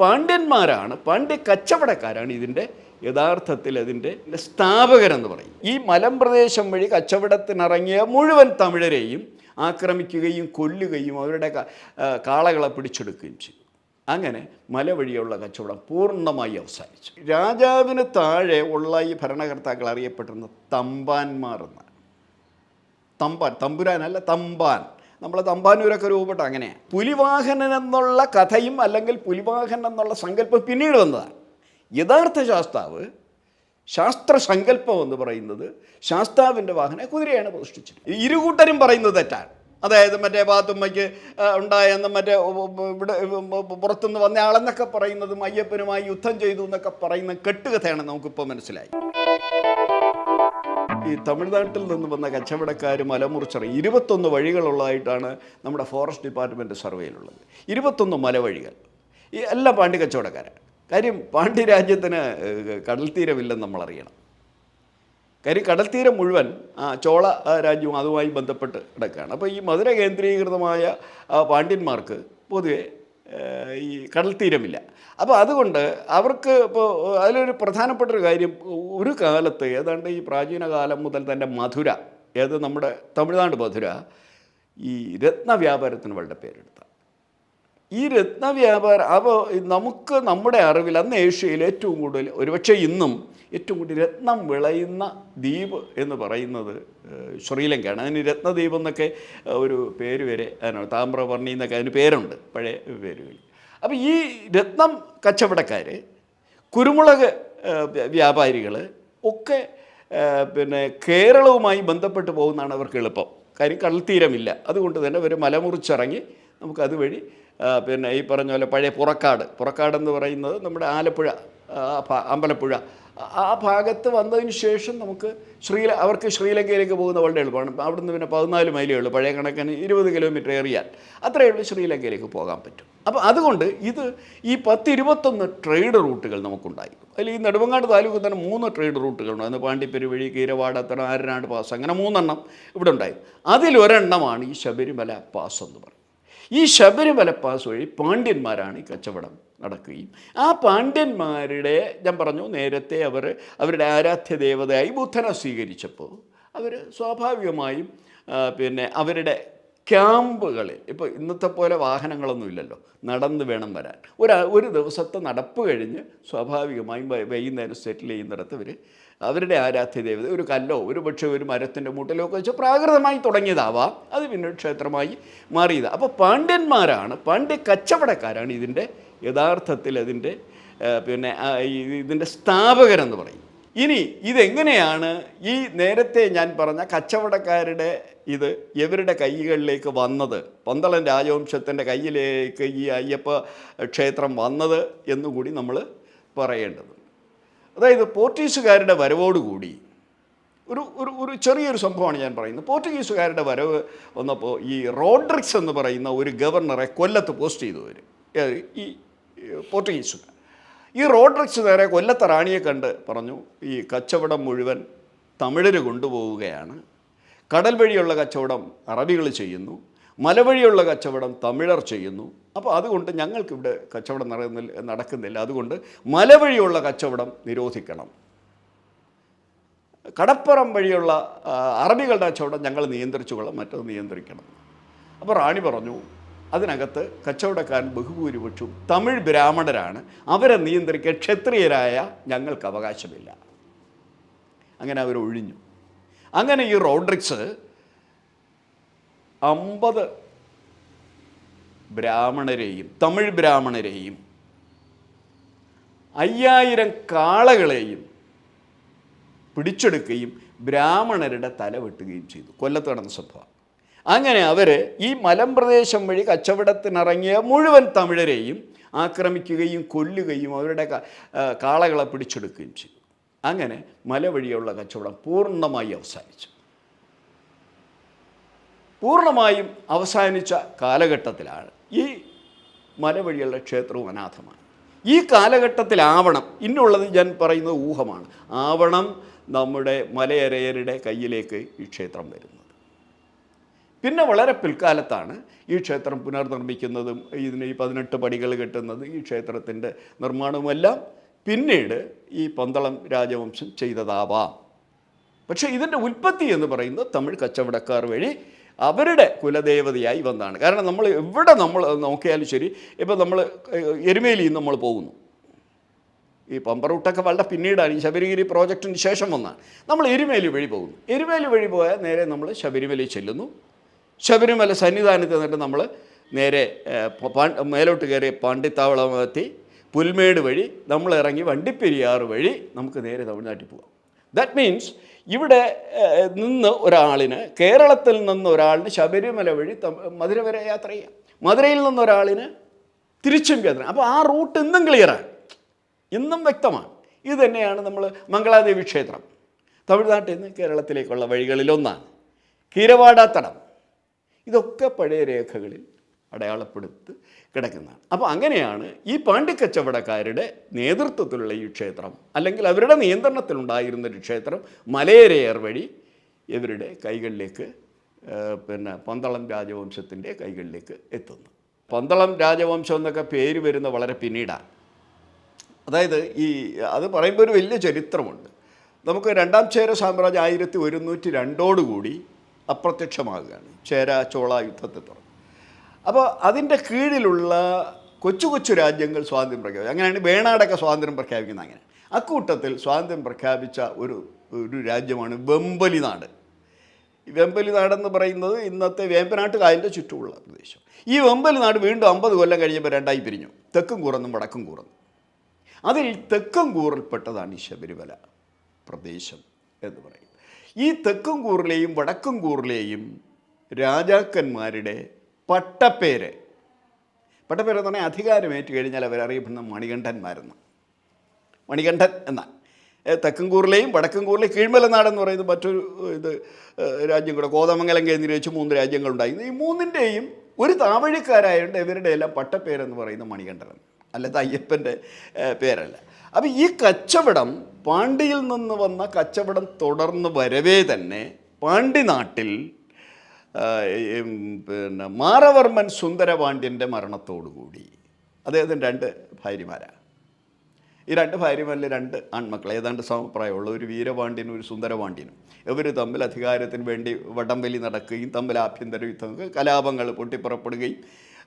പാണ്ഡ്യന്മാരാണ് പാണ്ഡ്യ കച്ചവടക്കാരാണ് ഇതിന്റെ യഥാർത്ഥത്തിൽ അതിന്റെ സ്ഥാപകരെന്ന് പറയും. ഈ മലമ്പ്രദേശം വഴി കച്ചവടത്തിനിറങ്ങിയ മുഴുവൻ തമിഴരെയും ആക്രമിക്കുകയും കൊല്ലുകയും അവരുടെ കാളകളെ പിടിച്ചെടുക്കുകയും ചെയ്തു. അങ്ങനെ മല വഴിയുള്ള കച്ചവടം പൂർണമായി അവസാനിച്ചു. രാജാവിന് താഴെ ഉള്ള ഈ ഭരണകർത്താക്കൾ അറിയപ്പെട്ടിരുന്ന തമ്പാന്മാർ എന്നാണ്. തമ്പാൻ തമ്പുരാനല്ല തമ്പാൻ. നമ്മൾ തമ്പാനൂരൊക്കെ രൂപപ്പെട്ട അങ്ങനെയാണ് പുലിവാഹനൻ എന്നുള്ള കഥയും അല്ലെങ്കിൽ പുലിവാഹൻ എന്നുള്ള സങ്കല്പം പിന്നീട് വന്നതാണ്. യഥാർത്ഥ ശാസ്താവ് ശാസ്ത്ര സങ്കല്പം എന്ന് പറയുന്നത് ശാസ്താവിന്റെ വാഹന കുതിരയാണ് പ്രതിഷ്ഠിച്ചത് ഇരുകൂട്ടരും പറയുന്നത് തെറ്റാണ്. അതായത് മറ്റേ പാത്തുമ്മയ്ക്ക് ഉണ്ടായെന്ന് മറ്റേ ഇവിടെ പുറത്തുനിന്ന് വന്ന ആളെന്നൊക്കെ പറയുന്നതും അയ്യപ്പനുമായി യുദ്ധം ചെയ്തു എന്നൊക്കെ പറയുന്ന കെട്ടുകഥയാണ് നമുക്കിപ്പോൾ മനസ്സിലായി ഈ തമിഴ്നാട്ടിൽ നിന്ന് വന്ന കച്ചവടക്കാർ മലമുറിച്ചറ ഇരുപത്തൊന്ന് വഴികളുള്ളതായിട്ടാണ് നമ്മുടെ ഫോറസ്റ്റ് ഡിപ്പാർട്ട്മെന്റ് സർവേയിലുള്ളത്. ഇരുപത്തൊന്ന് മലവഴികൾ. ഈ എല്ലാം പാണ്ഡ്യ കച്ചവടക്കാരാണ് കാര്യം പാണ്ഡ്യ രാജ്യത്തിന് ഏഹ്, കടൽത്തീരമില്ലെന്ന് നമ്മൾ അറിയണം കാര്യം കടൽത്തീരം മുഴുവൻ ചോള രാജ്യവും അതുമായി ബന്ധപ്പെട്ട് കിടക്കുകയാണ്. അപ്പോൾ ഈ മധുര കേന്ദ്രീകൃതമായ പാണ്ഡ്യന്മാർക്ക് പൊതുവെ ഏഹ്, കടൽ തീരമില്ല. അപ്പോൾ അതുകൊണ്ട് അവർക്ക് ഇപ്പോൾ അതിലൊരു പ്രധാനപ്പെട്ട ഒരു കാര്യം ഒരു കാലത്ത് ഏതാണ്ട് ഈ പ്രാചീന കാലം മുതൽ തന്നെ മധുര ഏത് നമ്മുടെ തമിഴ്നാട് മധുര ഈ രത്ന രത്നവ്യാപാരത്തിന് വളരെ പേരെടുത്ത. ഈ രത്നവ്യാപാരം അപ്പോൾ നമുക്ക് നമ്മുടെ അറിവിൽ അന്ന് ഏഷ്യയിൽ ഏറ്റവും കൂടുതൽ ഒരുപക്ഷെ ഇന്നും ഏറ്റവും കൂടി രത്നം വിളയുന്ന ദ്വീപ് എന്ന് പറയുന്നത് ശ്രീലങ്കയാണ്. അതിന് രത്നദ്വീപ് എന്നൊക്കെ ഒരു പേര് വരെ അതിനാണ് താമ്രവർണി എന്നൊക്കെ അതിന് പേരുണ്ട് പഴയ പേരുകൾ അപ്പോൾ ഈ രത്നം കച്ചവടക്കാർ കുരുമുളക് വ്യാപാരികൾ ഒക്കെ പിന്നെ കേരളവുമായി ബന്ധപ്പെട്ട് പോകുന്നതാണ് അവർക്ക് എളുപ്പം. കാര്യം കടൽത്തീരമില്ല അതുകൊണ്ട് തന്നെ ഒരു മലമുറിച്ചിറങ്ങി നമുക്ക് അതുവഴി പിന്നെ ഈ പറഞ്ഞ പോലെ പഴയ പുറക്കാട്. പുറക്കാടെന്ന് പറയുന്നത് നമ്മുടെ ആലപ്പുഴ അമ്പലപ്പുഴ ആ- ഭാഗത്ത് വന്നതിന് ശേഷം നമുക്ക് ശ്രീ അവർക്ക് ശ്രീലങ്കയിലേക്ക് പോകുന്ന വളരെ എളുപ്പമാണ്. അവിടെ നിന്ന് പിന്നെ പതിനാല് മൈലേ ഉള്ളൂ. പഴയ കണക്കിന് ഇരുപത് കിലോമീറ്റർ ഏറിയാൽ അത്രയേ ഉള്ളൂ ശ്രീലങ്കയിലേക്ക് പോകാൻ പറ്റും. അപ്പോൾ അതുകൊണ്ട് ഇത് ഈ പത്ത് ഇരുപത്തൊന്ന് ട്രേഡ് റൂട്ടുകൾ നമുക്കുണ്ടായി അതിൽ ഈ നെടുമങ്ങാട് താലൂക്കിൽ തന്നെ മൂന്ന് ട്രേഡ് റൂട്ടുകളുണ്ട്. അന്ന് പാണ്ടിപ്പേര് വഴി കീരവാടത്തറ ആരനാട് പാസ് അങ്ങനെ മൂന്നെണ്ണം ഇവിടെ ഉണ്ടായി അതിലൊരെണ്ണമാണ് ഈ ശബരിമല പാസ് എന്ന് പറയുന്നത്. ഈ ശബരിമല പാസ് വഴി പാണ്ഡ്യന്മാരാണ് ഈ കച്ചവടം നടക്കുകയും. ആ പാണ്ഡ്യന്മാരുടെ ഞാൻ പറഞ്ഞു നേരത്തെ അവർ അവരുടെ ആരാധ്യ ദേവതയായി ബുദ്ധനെ സ്വീകരിച്ചപ്പോൾ അവർ സ്വാഭാവികമായും പിന്നെ അവരുടെ ക്യാമ്പുകളിൽ ഇപ്പോൾ ഇന്നത്തെ പോലെ വാഹനങ്ങളൊന്നും ഇല്ലല്ലോ നടന്ന് വേണം വരാൻ. ഒരു ഒരു ദിവസത്തെ നടപ്പ് കഴിഞ്ഞ് സ്വാഭാവികമായും വൈകുന്നേരം സെറ്റിൽ ചെയ്യുന്നിടത്ത് ഇവർ അവരുടെ ആരാധ്യ ദേവത ഒരു കല്ലോ ഒരു പക്ഷേ ഒരു മരത്തിന്റെ മൂട്ടിലോ ഒക്കെ വെച്ച് പ്രാകൃതമായി തുടങ്ങിയതാവാം. അത് പിന്നെ ക്ഷേത്രമായി മാറിയത്. അപ്പോൾ പാണ്ഡ്യന്മാരാണ് പാണ്ഡ്യ കച്ചവടക്കാരാണ് ഇതിന്റെ യഥാർത്ഥത്തിൽ അതിന്റെ പിന്നെ ഇതിന്റെ സ്ഥാപകരെന്ന് പറയും. ഇനി ഇതെങ്ങനെയാണ് ഈ നേരത്തെ ഞാൻ പറഞ്ഞ കച്ചവടക്കാരുടെ ഇത് ഇവരുടെ കൈകളിലേക്ക് വന്നത്? പന്തളൻ രാജവംശത്തിന്റെ കയ്യിലേക്ക് ഈ അയ്യപ്പ ക്ഷേത്രം വന്നത് എന്നുകൂടി നമ്മൾ പറയേണ്ടത് അതായത് പോർച്ചുഗീസുകാരുടെ വരവോടുകൂടി ഒരു ഒരു ഒരു ചെറിയൊരു സംഭവമാണ് ഞാൻ പറയുന്നത്. പോർച്ചുഗീസുകാരുടെ വരവ് വന്നപ്പോൾ ഈ റോഡ്രിക്സ് എന്ന് പറയുന്ന ഒരു ഗവർണറെ കൊല്ലത്ത് പോസ്റ്റ് ചെയ്തു വരും ഈ പോർച്ചുഗീസുകാർ. ഈ റോഡ്രിക്സ് നേരെ കൊല്ലത്തെ റാണിയെ കണ്ട് പറഞ്ഞു ഈ കച്ചവടം മുഴുവൻ തമിഴർ കൊണ്ടുപോവുകയാണ്. കടൽ വഴിയുള്ള കച്ചവടം അറബികൾ ചെയ്യുന്നു. മലവഴിയുള്ള കച്ചവടം തമിഴർ ചെയ്യുന്നു. അപ്പോൾ അതുകൊണ്ട് ഞങ്ങൾക്കിവിടെ കച്ചവടം നടക്കുന്നില്ല നടക്കുന്നില്ല. അതുകൊണ്ട് മലവഴിയുള്ള കച്ചവടം നിരോധിക്കണം. കടപ്പുറം വഴിയുള്ള അറബികളുടെ കച്ചവടം ഞങ്ങൾ നിയന്ത്രിച്ചുകൊള്ളാം മറ്റത് നിയന്ത്രിക്കണം. അപ്പോൾ റാണി പറഞ്ഞു അതിനകത്ത് കച്ചവടക്കാരൻ ബഹുഭൂരിപക്ഷവും തമിഴ് ബ്രാഹ്മണരാണ്. അവരെ നിയന്ത്രിക്കാൻ ക്ഷത്രിയരായ ഞങ്ങൾക്ക് അവകാശമില്ല. അങ്ങനെ അവർ ഒഴിഞ്ഞു. അങ്ങനെ ഈ റോഡ്രിക്സ് അമ്പത് ബ്രാഹ്മണരെയും തമിഴ് ബ്രാഹ്മണരെയും അയ്യായിരം കാളകളെയും പിടിച്ചെടുക്കുകയും ബ്രാഹ്മണരുടെ തല വെട്ടുകയും ചെയ്തു. കൊല്ലത്ത് നടന്ന സംഭവം. അങ്ങനെ അവർ ഈ മലമ്പ്രദേശം വഴി കച്ചവടത്തിനിറങ്ങിയ മുഴുവൻ തമിഴരെയും ആക്രമിക്കുകയും കൊല്ലുകയും അവരുടെ കാളകളെ പിടിച്ചെടുക്കുകയും ചെയ്തു. അങ്ങനെ മല വഴിയുള്ള കച്ചവടം പൂർണമായി അവസാനിച്ചു. പൂർണമായും അവസാനിച്ച കാലഘട്ടത്തിലാണ് ഈ മല വഴിയുള്ള ക്ഷേത്രവും അനാഥമാണ്. ഈ കാലഘട്ടത്തിലാവണം ഇന്നുള്ളത് ഞാൻ പറയുന്നത് ഊഹമാണ്. ആവണം നമ്മുടെ മലയരയരുടെ കയ്യിലേക്ക് ഈ ക്ഷേത്രം വരുന്നത്. പിന്നെ വളരെ പിൽക്കാലത്താണ് ഈ ക്ഷേത്രം പുനർനിർമ്മിക്കുന്നതും ഇതിന് ഈ പതിനെട്ട് പടികൾ കെട്ടുന്നത് ഈ ക്ഷേത്രത്തിന്റെ നിർമ്മാണവുമെല്ലാം പിന്നീട് ഈ പന്തളം രാജവംശം ചെയ്തതാവാം. പക്ഷേ ഇതിന്റെ ഉൽപ്പത്തി എന്ന് പറയുന്നത് തമിഴ് കച്ചവടക്കാർ വഴി അവരുടെ കുലദേവതയായി വന്നതാണ്. കാരണം നമ്മൾ എവിടെ നമ്മൾ നോക്കിയാലും ശരി ഇപ്പോൾ നമ്മൾ എരുമേലിയിൽ നമ്മൾ പോകുന്നു. ഈ പമ്പറൂട്ടൊക്കെ വളരെ പിന്നീടാണ് ഈ ശബരിഗിരി പ്രോജക്റ്റിന് ശേഷം വന്നാണ് നമ്മൾ എരുമേലി വഴി പോകുന്നു. എരുമേലി വഴി പോയാൽ നേരെ നമ്മൾ ശബരിമലയിൽ ചെല്ലുന്നു. ശബരിമല സന്നിധാനത്ത് നിന്നിട്ട് നമ്മൾ നേരെ മേലോട്ട് കയറി പാണ്ടിത്താവളം എത്തി പുൽമേട് വഴി നമ്മൾ ഇറങ്ങി വണ്ടിപ്പെരിയാറ് വഴി നമുക്ക് നേരെ തമിഴ്നാട്ടിൽ പോകാം ദാറ്റ് മീൻസ് ഇവിടെ നിന്ന് ഒരാളിന് കേരളത്തിൽ നിന്ന് ഒരാളിന് ശബരിമല വഴി മധുര വരെ യാത്ര ചെയ്യാം. മധുരയിൽ നിന്ന് ഒരാളിന് തിരിച്ചും യാത്ര അപ്പോൾ ആ റൂട്ട് ഇന്നും ക്ലിയറാണ് ഇന്നും വ്യക്തമാണ്. ഇത് തന്നെയാണ് നമ്മൾ മംഗളാദേവി ക്ഷേത്രം. തമിഴ്നാട്ടിൽ നിന്ന് കേരളത്തിലേക്കുള്ള വഴികളിലൊന്നാണ് കീരവാടാത്തടം. ഇതൊക്കെ പഴയ രേഖകളിൽ അടയാളപ്പെടുത്തി കിടക്കുന്നതാണ്. അപ്പോൾ അങ്ങനെയാണ് ഈ പാണ്ഡിക്കച്ചവടക്കാരുടെ നേതൃത്വത്തിലുള്ള ഈ ക്ഷേത്രം അല്ലെങ്കിൽ അവരുടെ നിയന്ത്രണത്തിലുണ്ടായിരുന്ന ഒരു ക്ഷേത്രം മലയരയർ വഴി ഇവരുടെ കൈകളിലേക്ക് പിന്നെ പന്തളം രാജവംശത്തിന്റെ കൈകളിലേക്ക് എത്തുന്നു. പന്തളം രാജവംശം എന്നൊക്കെ പേര് വരുന്ന വളരെ പിന്നീടാണ്. അതായത് ഈ അത് പറയുമ്പോൾ ഒരു വലിയ ചരിത്രമുണ്ട്. നമുക്ക് രണ്ടാം ചേര സാമ്രാജ്യം ആയിരത്തി ഒരുന്നൂറ്റി രണ്ടോടുകൂടി അപ്രത്യക്ഷമാകുകയാണ്. ചേര ചോള യുദ്ധത്തെ തുടർന്ന്. അപ്പോൾ അതിന്റെ കീഴിലുള്ള കൊച്ചു കൊച്ചു രാജ്യങ്ങൾ സ്വാതന്ത്ര്യം പ്രഖ്യാപിച്ചു. അങ്ങനെയാണ് വേണാടൊക്കെ സ്വാതന്ത്ര്യം പ്രഖ്യാപിക്കുന്നത് അങ്ങനെ. അക്കൂട്ടത്തിൽ സ്വാതന്ത്ര്യം പ്രഖ്യാപിച്ച ഒരു ഒരു രാജ്യമാണ് വെമ്പലി നാട്. വെമ്പലി നാടെന്ന് പറയുന്നത് ഇന്നത്തെ വേമ്പനാട്ട് കായലിന്റെ ചുറ്റുമുള്ള പ്രദേശം. ഈ വെമ്പലി നാട് വീണ്ടും അമ്പത് കൊല്ലം കഴിഞ്ഞപ്പോൾ രണ്ടായി പിരിഞ്ഞു. തെക്കും കൂറന്നും വടക്കും കൂറന്നും അതിൽ തെക്കും കൂറിൽപ്പെട്ടതാണ് ഈ ശബരിമല പ്രദേശം. എന്ന് പറയും. ഈ തെക്കും കൂറിലെയും വടക്കും കൂറിലെയും രാജാക്കന്മാരുടെ പട്ടപ്പേര്. പട്ടപ്പേര് തന്നെ അധികാരമേറ്റ് കഴിഞ്ഞാൽ അവരറിയപ്പെടുന്ന മണികണ്ഠന്മാരെന്ന്. മണികണ്ഠൻ എന്നാണ് തെക്കൻകൂറിലെയും കീഴ്മല കീഴ്മലനാടെന്ന് പറയുന്നത് മറ്റൊരു ഇത് രാജ്യം കൂടെ കോതമംഗലം കേന്ദ്രീകരിച്ച് മൂന്ന് രാജ്യങ്ങളുണ്ടായിരുന്നു ഈ മൂന്നിന്റെയും ഒരു താവഴിക്കാരായതുകൊണ്ട് ഇവരുടെ എല്ലാം പട്ടപ്പേരെന്ന് പറയുന്ന മണികണ്ഠൻ അല്ലാതെ അയ്യപ്പന്റെ പേരല്ല. അപ്പോൾ ഈ കച്ചവടം പാണ്ടിയിൽ നിന്ന് വന്ന കച്ചവടം തുടർന്ന് വരവേ തന്നെ പാണ്ഡ്യ നാട്ടിൽ പിന്നെ മാറവർമ്മൻ സുന്ദരപാണ്ഡ്യന്റെ മരണത്തോടുകൂടി. അദ്ദേഹത്തിന് രണ്ട് ഭാര്യമാരാണ് ഈ രണ്ട് ഭാര്യമാരിൽ രണ്ട് ആൺമക്കൾ ഏതാണ്ട് സമപ്രായമുള്ള ഒരു വീരപാണ്ഡ്യനും ഒരു സുന്ദരപാണ്ഡ്യനും. ഇവർ തമ്മിൽ അധികാരത്തിന് വേണ്ടി വടംവലി നടക്കുകയും തമ്മിൽ ആഭ്യന്തര യുദ്ധങ്ങൾ കലാപങ്ങൾ പൊട്ടിപ്പുറപ്പെടുകയും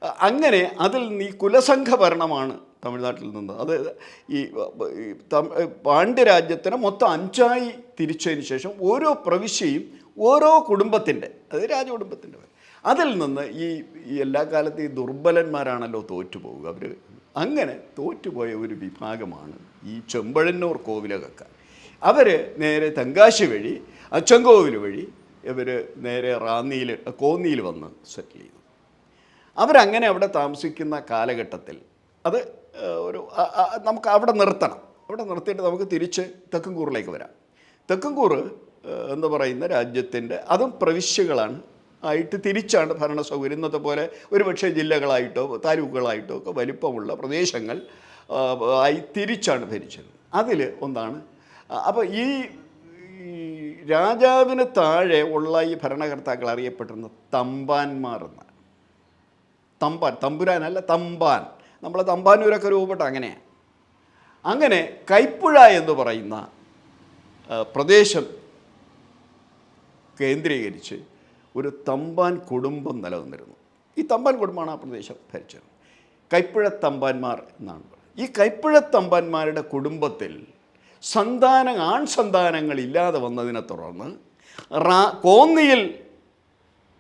അങ്ങനെ അതിൽ നിന്ന് ഈ കുലസംഘ ഭരണമാണ് തമിഴ്നാട്ടിൽ നിന്ന്. അത് ഈ പാണ്ഡ്യരാജ്യത്തിന് മൊത്തം അഞ്ചായി തിരിച്ചതിന് ശേഷം ഓരോ പ്രവിശ്യയും ഓരോ കുടുംബത്തിന്റെ അത് രാജകുടുംബത്തിന്റെ അതിൽ നിന്ന് ഈ ഈ എല്ലാ കാലത്തും ഈ ദുർബലന്മാരാണല്ലോ തോറ്റുപോകുക അവർ അങ്ങനെ തോറ്റുപോയ ഒരു വിഭാഗമാണ് ഈ ചെമ്പഴന്നൂർ കോവിലകക്കാർ അവർ നേരെ തെങ്കാശി വഴി അച്ചൻകോവിൽ വഴി ഇവർ നേരെ റാന്നിയിൽ കോന്നിയിൽ വന്ന് സെറ്റിൽ ചെയ്തു. അവരങ്ങനെ അവിടെ താമസിക്കുന്ന കാലഘട്ടത്തിൽ അത് ഒരു നമുക്ക് അവിടെ നിർത്തണം. അവിടെ നിർത്തിയിട്ട് നമുക്ക് തിരിച്ച് തെക്കുംകൂറിലേക്ക് വരാം. തെക്കുംകൂർ എന്ന് പറയുന്ന രാജ്യത്തിന്റെ അതും പ്രവിശ്യകളാണ്. ആയിട്ട് തിരിച്ചാണ് ഭരണ സൗകര്യം ഇന്നത്തെ പോലെ ഒരുപക്ഷെ ജില്ലകളായിട്ടോ താലൂക്കുകളായിട്ടോ ഒക്കെ വലിപ്പമുള്ള പ്രദേശങ്ങൾ ആയി തിരിച്ചാണ് ഭരിച്ചത്. അതിൽ ഒന്നാണ്. അപ്പോൾ ഈ രാജാവിന് താഴെ ഉള്ള ഈ ഭരണകർത്താക്കൾ അറിയപ്പെട്ടിരുന്ന തമ്പാന്മാർ എന്നാണ്. തമ്പാൻ തമ്പുരാനല്ല തമ്പാൻ. നമ്മളെ തമ്പാനൂരൊക്കെ രൂപപ്പെട്ട അങ്ങനെയാണ് അങ്ങനെ. കൈപ്പുഴ എന്ന് പറയുന്ന പ്രദേശം കേന്ദ്രീകരിച്ച് ഒരു തമ്പാൻ കുടുംബം നിലനിന്നിരുന്നു. ഈ തമ്പാൻ കുടുംബമാണ് ആ പ്രദേശം ഭരിച്ചത്. കൈപ്പുഴ തമ്പാന്മാർ എന്നാണ് ഈ കൈപ്പുഴ തമ്പാന്മാരുടെ കുടുംബത്തിൽ സന്താന ആൺ സന്താനങ്ങൾ ഇല്ലാതെ വന്നതിനെ തുടർന്ന് കോന്നിയിൽ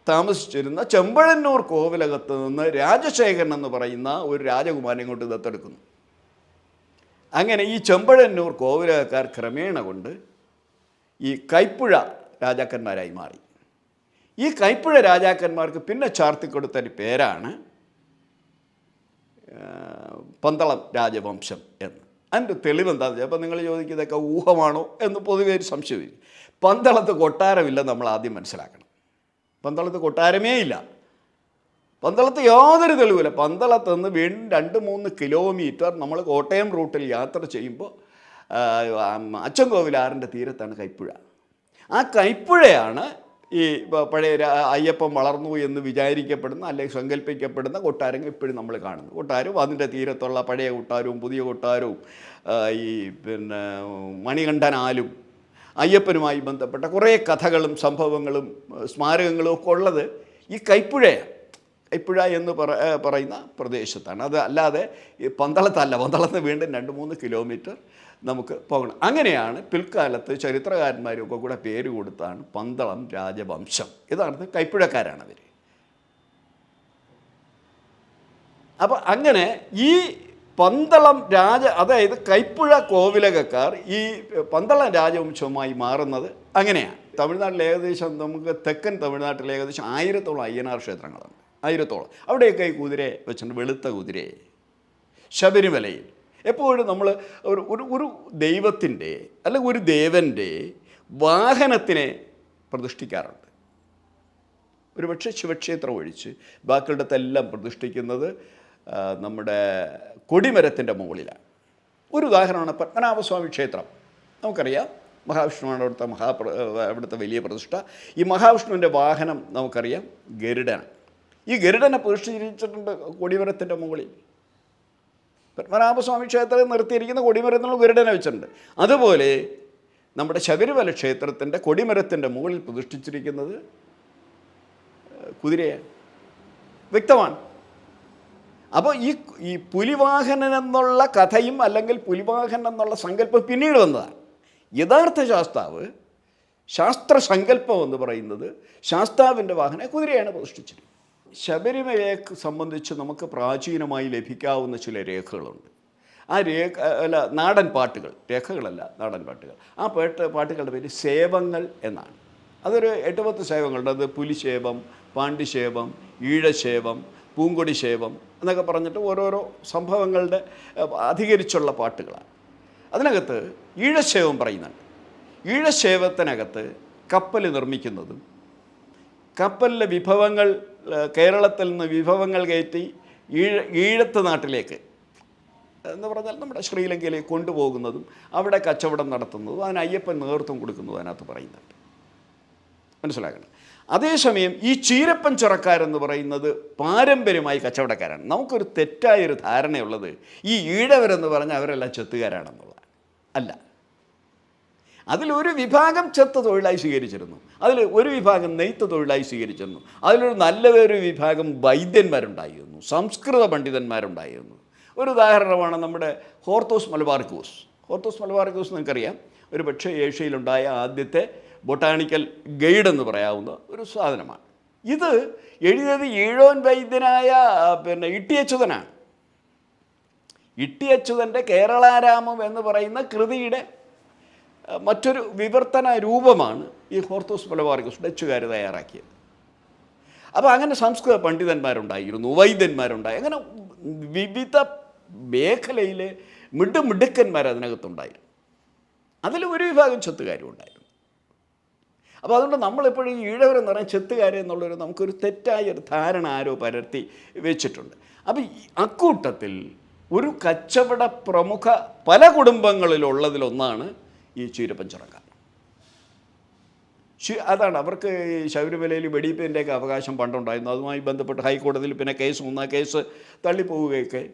താമസിച്ചിരുന്ന ചെമ്പഴന്നൂർ കോവിലകത്ത് നിന്ന് രാജശേഖരൻ എന്ന് പറയുന്ന ഒരു രാജകുമാരനെ കൊണ്ട് ദത്തെടുക്കുന്നു. അങ്ങനെ ഈ ചെമ്പഴന്നൂർ കോവിലകക്കാർ ക്രമേണ കൊണ്ട് ഈ കൈപ്പുഴ രാജാക്കന്മാരായി മാറി. ഈ കൈപ്പുഴ രാജാക്കന്മാർക്ക് പിന്നെ ചാർത്തിക്കൊടുത്ത ഒരു പേരാണ് പന്തളം രാജവംശം എന്ന്. അതിന്റെ തെളിവ് എന്താണെന്ന് വെച്ചാൽ നിങ്ങൾ ചോദിക്കുന്നതൊക്കെ ഊഹമാണോ എന്ന് പൊതുവേ ഒരു സംശയം വരും. പന്തളത്ത് കൊട്ടാരമില്ലെന്ന് നമ്മൾ ആദ്യം മനസ്സിലാക്കണം. പന്തളത്ത് കൊട്ടാരമേ ഇല്ല. പന്തളത്ത് യാതൊരു തെളിവില്ല പന്തളത്ത് നിന്ന് വീണ്ടും രണ്ട് മൂന്ന് കിലോമീറ്റർ നമ്മൾ കോട്ടയം റൂട്ടിൽ യാത്ര ചെയ്യുമ്പോൾ അച്ചൻകോവിലാറിന്റെ തീരത്താണ് കൈപ്പുഴ. ആ കൈപ്പുഴയാണ് ഈ പഴയ അയ്യപ്പം വളർന്നു എന്ന് വിചാരിക്കപ്പെടുന്ന അല്ലെങ്കിൽ സങ്കല്പിക്കപ്പെടുന്ന കൊട്ടാരങ്ങൾ ഇപ്പോഴും നമ്മൾ കാണുന്നു കൊട്ടാരവും അതിന്റെ തീരത്തുള്ള പഴയ കൊട്ടാരവും പുതിയ കൊട്ടാരവും ഈ പിന്നെ മണികണ്ഠനാലും അയ്യപ്പനുമായി ബന്ധപ്പെട്ട കുറേ കഥകളും സംഭവങ്ങളും സ്മാരകങ്ങളും ഒക്കെ ഉള്ളത് ഈ കൈപ്പുഴയാണ് കൈപ്പുഴ എന്ന് പറ പറയുന്ന പ്രദേശത്താണ്. അത് അല്ലാതെ ഈ പന്തളത്തല്ല പന്തളത്ത് വീണ്ടും രണ്ട് മൂന്ന് കിലോമീറ്റർ നമുക്ക് പോകണം. അങ്ങനെയാണ് പിൽക്കാലത്ത് ചരിത്രകാരന്മാരൊക്കെ കൂടെ പേര് കൊടുത്താണ് പന്തളം രാജവംശം. ഇതാണ് കൈപ്പുഴക്കാരാണ് അവർ അപ്പോൾ അങ്ങനെ ഈ പന്തളം രാജ അതായത് കൈപ്പുഴ കോവിലകക്കാർ ഈ പന്തളം രാജവംശവുമായി മാറുന്നത് അങ്ങനെയാണ്. തമിഴ്നാട്ടിൽ ഏകദേശം നമുക്ക് തെക്കൻ തമിഴ്നാട്ടിൽ ഏകദേശം ആയിരത്തോളം അയ്യനാർ ക്ഷേത്രങ്ങളുണ്ട്. ആയിരത്തോളം. അവിടെയൊക്കെ ഈ കുതിരയെ വെച്ചിട്ടുണ്ട് വെളുത്ത കുതിരയെ. ശബരിമലയിൽ. എപ്പോഴും നമ്മൾ ഒരു ഒരു ഒരു ദൈവത്തിന്റെ അല്ലെങ്കിൽ ഒരു ദേവന്റെ വാഹനത്തിനെ പ്രതിഷ്ഠിക്കാറുണ്ട്. ഒരുപക്ഷെ ശിവക്ഷേത്രം ഒഴിച്ച് ബാക്കിയുള്ളതെല്ലാം പ്രതിഷ്ഠിക്കുന്നത് നമ്മുടെ കൊടിമരത്തിന്റെ മുകളിലാണ്. ഒരു ഉദാഹരണമാണ് പത്മനാഭസ്വാമി ക്ഷേത്രം. നമുക്കറിയാം മഹാവിഷ്ണുവാണ് അവിടുത്തെ മഹാപ്ര അവിടുത്തെ വലിയ പ്രതിഷ്ഠ. ഈ മഹാവിഷ്ണുവിന്റെ വാഹനം നമുക്കറിയാം ഗരുഡനാണ്. ഈ ഗരുഡനെ പ്രതിഷ്ഠിച്ചിട്ടുണ്ട് കൊടിമരത്തിന്റെ മുകളിൽ. പത്മനാഭസ്വാമി ക്ഷേത്രത്തിൽ നിർത്തിയിരിക്കുന്ന കൊടിമരത്തിനുള്ള ഗരുഡനെ വെച്ചിട്ടുണ്ട്. അതുപോലെ നമ്മുടെ ശബരിമല ക്ഷേത്രത്തിന്റെ കൊടിമരത്തിന്റെ മുകളിൽ പ്രതിഷ്ഠിച്ചിരിക്കുന്നത് കുതിരയാണ്. വ്യക്തമാണ്. അപ്പോൾ ഈ ഈ പുലിവാഹനൻ എന്നുള്ള കഥയും അല്ലെങ്കിൽ പുലിവാഹനൻ എന്നുള്ള സങ്കല്പം പിന്നീട് വന്നതാണ്. യഥാർത്ഥ ശാസ്താവ് ശാസ്ത്ര സങ്കല്പം എന്ന് പറയുന്നത് ശാസ്താവിന്റെ വാഹന കുതിരയാണ് പ്രതിഷ്ഠിച്ചത്. ശബരിമലയെ സംബന്ധിച്ച് നമുക്ക് പ്രാചീനമായി ലഭിക്കാവുന്ന ചില രേഖകളുണ്ട്. ആ രേഖ അല്ല നാടൻ പാട്ടുകൾ രേഖകളല്ല നാടൻ പാട്ടുകൾ. ആ പാട്ട് പാട്ടുകളുടെ പേര് സേവങ്ങൾ എന്നാണ്. അതൊരു എട്ട് പത്ത് സേവങ്ങളുണ്ട്. അത് പുലിശേവം പാണ്ഡിശേവം ഈഴശേവം പൂങ്കൊടി ശേവം എന്നൊക്കെ പറഞ്ഞിട്ട് ഓരോരോ സംഭവങ്ങളുടെ അധികരിച്ചുള്ള പാട്ടുകളാണ്. അതിനകത്ത് ഈഴശേവം പറയുന്നുണ്ട്. ഈഴശേവത്തിനകത്ത് കപ്പൽ നിർമ്മിക്കുന്നതും കപ്പലിലെ വിഭവങ്ങൾ കേരളത്തിൽ നിന്ന് വിഭവങ്ങൾ കയറ്റി ഈഴ ഈഴത്ത് നാട്ടിലേക്ക് എന്ന് പറഞ്ഞാൽ നമ്മുടെ ശ്രീലങ്കയിലേക്ക് കൊണ്ടുപോകുന്നതും അവിടെ കച്ചവടം നടത്തുന്നതും അതിന് അയ്യപ്പൻ നേതൃത്വം കൊടുക്കുന്നതും അതിനകത്ത് പറയുന്നുണ്ട്. മനസ്സിലാക്കണം അതേസമയം ഈ ചീരപ്പൻ ചുറക്കാരെന്ന് പറയുന്നത് പാരമ്പര്യമായി കച്ചവടക്കാരാണ്. നമുക്കൊരു തെറ്റായൊരു ധാരണയുള്ളത് ഈ ഈഴവരെന്ന് പറഞ്ഞാൽ അവരെല്ലാം ചെത്തുകാരാണെന്നുള്ളതാണ്. അല്ല. അതിലൊരു വിഭാഗം ചെത്ത തൊഴിലായി സ്വീകരിച്ചിരുന്നു. അതിൽ ഒരു വിഭാഗം നെയ്ത്ത് തൊഴിലായി സ്വീകരിച്ചിരുന്നു. അതിലൊരു നല്ലൊരു വിഭാഗം വൈദ്യന്മാരുണ്ടായിരുന്നു. സംസ്കൃത പണ്ഡിതന്മാരുണ്ടായിരുന്നു. ഒരു ഉദാഹരണമാണ് നമ്മുടെ ഹോർത്തോസ് മലബാർക്കൂസ് ഹോർത്തോസ് മലബാർക്കൂസ് നിങ്ങൾക്കറിയാം. ഒരു പക്ഷേ ഏഷ്യയിലുണ്ടായ ആദ്യത്തെ ബൊട്ടാണിക്കൽ ഗൈഡ് എന്ന് പറയാവുന്ന ഒരു സാധനമാണ്. ഇത് എഴുതിയത് ഈഴോൻ വൈദ്യനായ പിന്നെ ഇട്ടി അച്യുതനാണ് ഇട്ടി അച്യുതന്റെ കേരളാരാമം എന്ന് പറയുന്ന കൃതിയുടെ മറ്റൊരു വിവർത്തന രൂപമാണ് ഈ ഹോർത്തോസ് പലവാർഗസ് ഡച്ചുകാർ തയ്യാറാക്കിയത്. അപ്പോൾ അങ്ങനെ സംസ്കൃത പണ്ഡിതന്മാരുണ്ടായിരുന്നു വൈദ്യന്മാരുണ്ടായി അങ്ങനെ വിവിധ മേഖലയിലെ മിടുമിടുക്കന്മാർ അതിനകത്തുണ്ടായിരുന്നു അതിൽ ഒരു വിഭാഗം ചത്തുകാരും ഉണ്ടായിരുന്നു അപ്പോൾ അതുകൊണ്ട് നമ്മളെപ്പോഴും ഈ ഈഴവരെന്ന് പറഞ്ഞാൽ ചെത്തുകാർ എന്നുള്ളൊരു നമുക്കൊരു തെറ്റായ ഒരു ധാരണ ആരോ പരത്തി വെച്ചിട്ടുണ്ട്. അപ്പോൾ അക്കൂട്ടത്തിൽ ഒരു കച്ചവട പ്രമുഖ പല കുടുംബങ്ങളിലുള്ളതിലൊന്നാണ് ഈ ചീരപ്പഞ്ചിറക്കാർ ശി- അതാണ് അവർക്ക് ശബരിമലയിൽ വെടിയിപ്പിന്റെയൊക്കെ അവകാശം പണ്ടുണ്ടായിരുന്നു. അതുമായി ബന്ധപ്പെട്ട് ഹൈക്കോടതിയിൽ പിന്നെ കേസ് ഒന്നാ കേസ് തള്ളിപ്പോവുകയൊക്കെ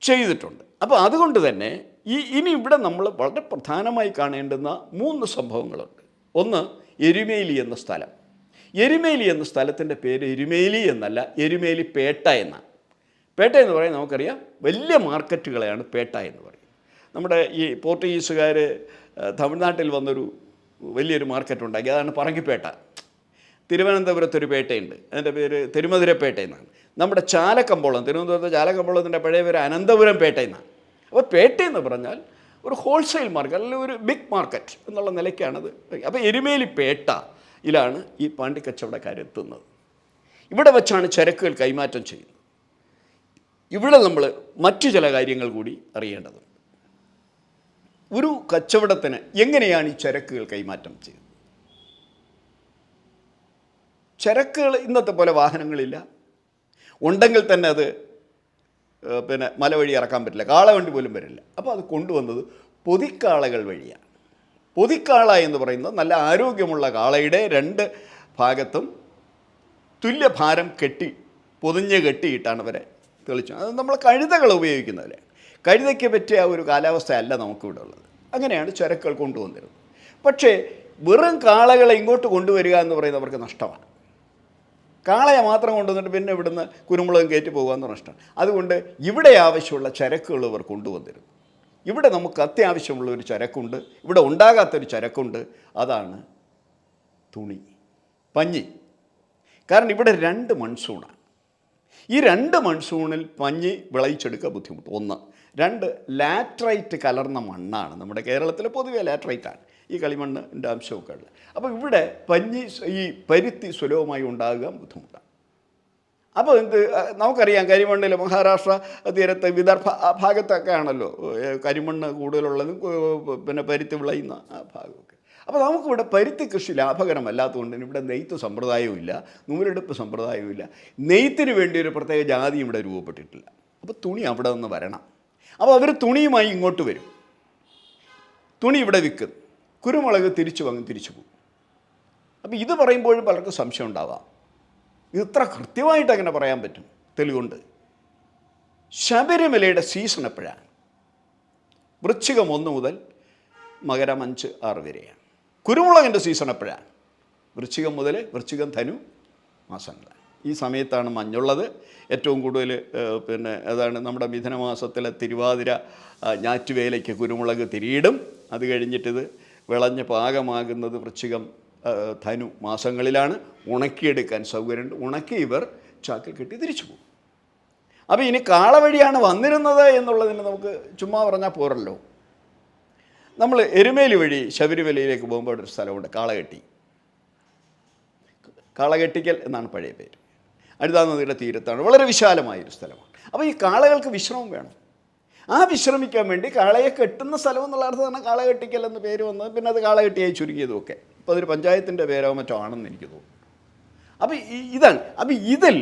ചെയ്തിട്ടുണ്ട്. അപ്പോൾ അതുകൊണ്ട് തന്നെ ഈ ഇനി ഇവിടെ നമ്മൾ വളരെ പ്രധാനമായി കാണേണ്ടുന്ന മൂന്ന് സംഭവങ്ങളുണ്ട്. ഒന്ന് എരുമേലി എന്ന സ്ഥലം. എരുമേലി എന്ന സ്ഥലത്തിന്റെ പേര് എരുമേലി എന്നല്ല എരുമേലി പേട്ട എന്നാണ്. പേട്ട എന്ന് പറയുന്നത് നമുക്കറിയാം വലിയ മാർക്കറ്റുകളെയാണ് പേട്ട എന്ന് പറയുന്നത്. നമ്മുടെ ഈ പോർട്ടുഗീസുകാർ തമിഴ്നാട്ടിൽ വന്നൊരു വലിയൊരു മാർക്കറ്റ് ഉണ്ടാക്കി അതാണ് പറങ്കിപ്പേട്ട. തിരുവനന്തപുരത്തൊരു പേട്ടയുണ്ട് അതിന്റെ പേര് തിരുമധുരപ്പേട്ട എന്നാണ്. നമ്മുടെ ചാലക്കമ്പോളം തിരുവനന്തപുരത്തെ ചാലക്കമ്പോളത്തിന്റെ പഴയ പേര് അനന്തപുരം പേട്ട എന്നാണ്. അപ്പോൾ പേട്ടയെന്ന് പറഞ്ഞാൽ ഒരു ഹോൾസെയിൽ മാർക്കറ്റ് അല്ലെങ്കിൽ ഒരു ബിഗ് മാർക്കറ്റ് എന്നുള്ള നിലയ്ക്കാണത്. അപ്പോൾ എരുമേലി പേട്ടയിലാണ് ഈ പാണ്ടിക്കച്ചവടക്കാരെത്തുന്നത് ഇവിടെ വെച്ചാണ് ചരക്കുകൾ കൈമാറ്റം ചെയ്യുന്നത്. ഇവിടെ നമ്മൾ മറ്റു ചില കാര്യങ്ങൾ കൂടി അറിയേണ്ടതുണ്ട്. ഒരു കച്ചവടത്തിന് എങ്ങനെയാണ് ഈ ചരക്കുകൾ കൈമാറ്റം ചെയ്യുന്നത്? ചരക്കുകൾ ഇന്നത്തെ പോലെ വാഹനങ്ങളില്ല. ഉണ്ടെങ്കിൽ തന്നെ അത് പിന്നെ മല വഴി ഇറക്കാൻ പറ്റില്ല കാളവണ്ടി പോലും വരില്ല. അപ്പോൾ അത് കൊണ്ടുവന്നത് പൊതിക്കാളകൾ വഴിയാണ്. പൊതിക്കാള എന്ന് പറയുന്നത് നല്ല ആരോഗ്യമുള്ള കാളയുടെ രണ്ട് ഭാഗത്തും തുല്യഭാരം കെട്ടി പൊതിഞ്ഞ് കെട്ടിയിട്ടാണ് അവരെ തെളിച്ചത് അത് നമ്മൾ കഴുതകൾ ഉപയോഗിക്കുന്നവരെ. കഴുതയ്ക്ക് പറ്റിയ ഒരു കാലാവസ്ഥയല്ല നമുക്കിവിടെ ഉള്ളത്. അങ്ങനെയാണ് ചരക്കുകൾ കൊണ്ടുവന്നിരുന്നത്. പക്ഷേ വെറും കാളകളെ ഇങ്ങോട്ട് കൊണ്ടുവരിക എന്ന് പറയുന്നത് അവർക്ക് നഷ്ടമാണ്. കാളയെ മാത്രം കൊണ്ടുവന്നിട്ട് പിന്നെ ഇവിടുന്ന് കുരുമുളകും കയറ്റി പോകുക നഷ്ടമാണ് അതുകൊണ്ട് ഇവിടെ ആവശ്യമുള്ള ചരക്കുകൾ ഇവർ കൊണ്ടുവന്നിരുന്നു. ഇവിടെ നമുക്ക് അത്യാവശ്യമുള്ള ഒരു ചരക്കുണ്ട്. ഇവിടെ ഉണ്ടാകാത്തൊരു ചരക്കുണ്ട്. അതാണ് തുണി. പഞ്ഞി. കാരണം ഇവിടെ രണ്ട് മൺസൂണാണ്. ഈ രണ്ട് മൺസൂണിൽ പഞ്ഞി വിളയിച്ചെടുക്കുക ബുദ്ധിമുട്ട്. ഒന്ന് രണ്ട് ലാറ്ററൈറ്റ് കലർന്ന മണ്ണാണ്. നമ്മുടെ കേരളത്തിൽ പൊതുവെ ലാറ്ററൈറ്റാണ്. ഈ കളിമണ്ണിന്റെ അംശമൊക്കെ ഉള്ളത്. അപ്പോൾ ഇവിടെ പഞ്ഞി ഈ പരുത്തി സുലഭമായി ഉണ്ടാകുക ബുദ്ധിമുട്ടാണ്. അപ്പോൾ എന്ത് നമുക്കറിയാം കരിമണ്ണിൽ മഹാരാഷ്ട്ര തീരത്ത് വിദർഭ ആ ഭാഗത്തൊക്കെ ആണല്ലോ കരിമണ്ണ് കൂടുതലുള്ളത് പിന്നെ പരുത്തി വിളയുന്ന ആ ഭാഗമൊക്കെ. അപ്പോൾ നമുക്കിവിടെ പരുത്തി കൃഷി ലാഭകരമല്ലാത്തതുകൊണ്ട് ഇവിടെ നെയ്ത്ത് സമ്പ്രദായവും ഇല്ല നൂലെടുപ്പ് സമ്പ്രദായവും ഇല്ല. നെയ്ത്തിന് വേണ്ടി ഒരു പ്രത്യേക ജാതി ഇവിടെ രൂപപ്പെട്ടിട്ടില്ല. അപ്പോൾ തുണി അവിടെ നിന്ന് വരണം. അപ്പോൾ അവർ തുണിയുമായി ഇങ്ങോട്ട് വരും. തുണി ഇവിടെ വിൽക്കും. കുരുമുളക് തിരിച്ചു വാങ്ങും തിരിച്ചു പോകും അപ്പോൾ ഇത് പറയുമ്പോഴും പലർക്കും സംശയം ഉണ്ടാവാം. ഇത് ഇത്ര കൃത്യമായിട്ട് അങ്ങനെ പറയാൻ പറ്റും? തെളിവുണ്ട്. ശബരിമലയുടെ സീസൺ എപ്പോഴാണ്? വൃശ്ചികം ഒന്ന് മുതൽ മകരം അഞ്ച് ആറ് വരെയാണ്. കുരുമുളകിന്റെ സീസൺ എപ്പോഴാണ്? വൃശ്ചികം മുതൽ വൃശ്ചികം ധനു മാസങ്ങളാണ്. ഈ സമയത്താണ് മഞ്ഞുള്ളത്. ഏറ്റവും കൂടുതൽ പിന്നെ അതാണ് നമ്മുടെ മിഥുനമാസത്തിലെ തിരുവാതിര ഞാറ്റുവേലയ്ക്ക് കുരുമുളക് തിരിയിടും. അത് കഴിഞ്ഞിട്ടിത് വിളഞ്ഞ് പാകമാകുന്നത് വൃശ്ചികം ധനു മാസങ്ങളിലാണ് ഉണക്കിയെടുക്കാൻ സൗകര്യമുണ്ട്. ഉണക്കി ഇവർ ചാക്കിൽ കെട്ടി തിരിച്ചു പോകും. അപ്പോൾ ഇനി കാള വഴിയാണ് വന്നിരുന്നത് എന്നുള്ളതിന് നമുക്ക് ചുമ്മാ പറഞ്ഞാൽ പോരല്ലോ. നമ്മൾ എരുമേലി വഴി ശബരിമലയിലേക്ക് പോകുമ്പോൾ ഒരു സ്ഥലമുണ്ട് കാളകെട്ടി കാളകെട്ടിക്കൽ എന്നാണ് പഴയ പേര്. അഴുതാ നദിയുടെ തീരത്താണ്. വളരെ വിശാലമായൊരു സ്ഥലമാണ്. അപ്പോൾ ഈ കാളകൾക്ക് വിശ്രമം വേണം. ആ വിശ്രമിക്കാൻ വേണ്ടി കാളയെ കെട്ടുന്ന സ്ഥലം എന്നുള്ള അർത്ഥമാണ് കാള കെട്ടിക്കൽ എന്ന് പേര് വന്നത്. പിന്നെ അത് കാള കെട്ടിയായി ചുരുക്കിയതും ഒക്കെ. അപ്പോൾ അതൊരു പഞ്ചായത്തിന്റെ പേരോ മറ്റോ ആണെന്ന് എനിക്ക് തോന്നുന്നു. അപ്പോൾ ഇതാണ്. അപ്പോൾ ഇതിൽ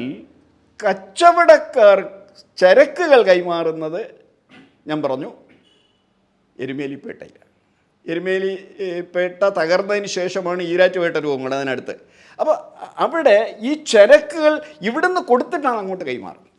കച്ചവടക്കാർ ചരക്കുകൾ കൈമാറുന്നത് ഞാൻ പറഞ്ഞു എരുമേലിപ്പേട്ടയിലാണ്. എരുമേലി ഏ, പേട്ട തകർന്നതിന് ശേഷമാണ് ഈരാറ്റുപേട്ട രൂപം അതിനടുത്ത് അപ്പോൾ അവിടെ ഈ ചരക്കുകൾ ഇവിടുന്ന് കൊടുത്തിട്ടാണ് അങ്ങോട്ട് കൈമാറുന്നത്.